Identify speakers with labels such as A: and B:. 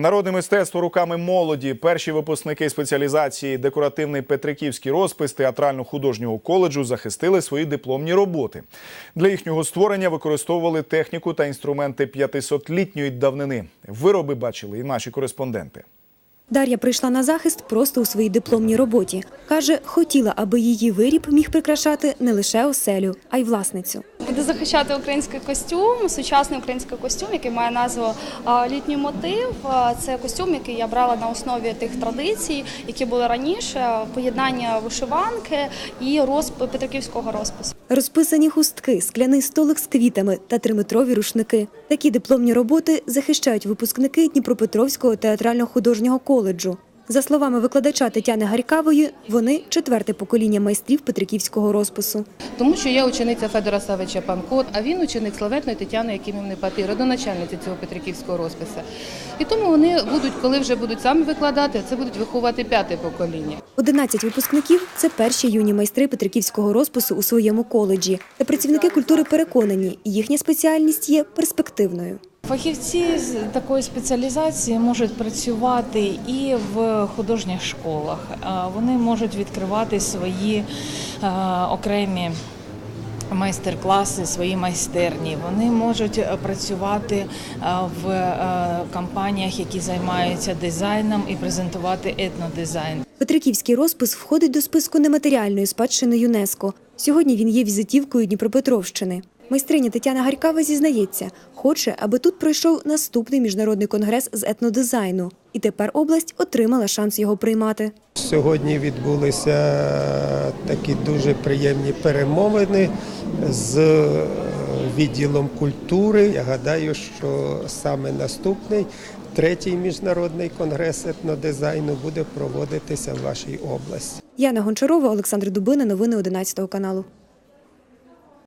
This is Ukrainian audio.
A: Народне мистецтво руками молоді. Перші випускники спеціалізації декоративний Петриківський розпис театрально-художнього коледжу захистили свої дипломні роботи. Для їхнього створення використовували техніку та інструменти 500-літньої давнини. Вироби бачили і наші кореспонденти.
B: Дар'я прийшла на захист просто у своїй дипломній роботі. Каже, хотіла, аби її виріб міг прикрашати не лише оселю, а й власницю.
C: Буду захищати український костюм, сучасний український костюм, який має назву Літній мотив. Це костюм, який я брала на основі тих традицій, які були раніше, поєднання вишиванки і розп... петриківського розпису.
B: Розписані хустки, скляний столик з квітами та триметрові рушники. Такі дипломні роботи захищають випускники Дніпропетровського театрально-художнього коледжу. За словами викладача Тетяни Гарькавої, вони четверте покоління майстрів Петриківського розпису.
D: Тому що я учениця Федора Савича Панкот, а він ученик славетної Тетяни Якимівни Папі, родоначальниці цього Петриківського розпису. І тому вони будуть, коли вже будуть самі викладати, це будуть виховати п'яте покоління.
B: 11 випускників це перші юні майстри Петриківського розпису у своєму коледжі. Та працівники культури переконані, їхня спеціальність є перспективною.
E: Фахівці з такої спеціалізації можуть працювати і в художніх школах. Е, Вони можуть відкривати свої е, окремі майстер-класи, свої майстерні. Вони можуть е, працювати в компаніях, які займаються дизайном, і презентувати етнодизайн.
B: Петриківський розпис входить до списку нематеріальної спадщини ЮНЕСКО. Сьогодні він є візитівкою Дніпропетровщини. Майстриня Тетяна Гарькава зізнається, хоче, аби тут пройшов наступний міжнародний конгрес з етнодизайну. І тепер область отримала шанс його приймати.
F: Сьогодні відбулися такі дуже приємні перемовини з е, відділом культури. Я гадаю, що саме наступний третій міжнародний конгрес етнодизайну буде проводитися в вашій області.
B: Яна Гончарова, Олександр Дубина. Новини 11 каналу.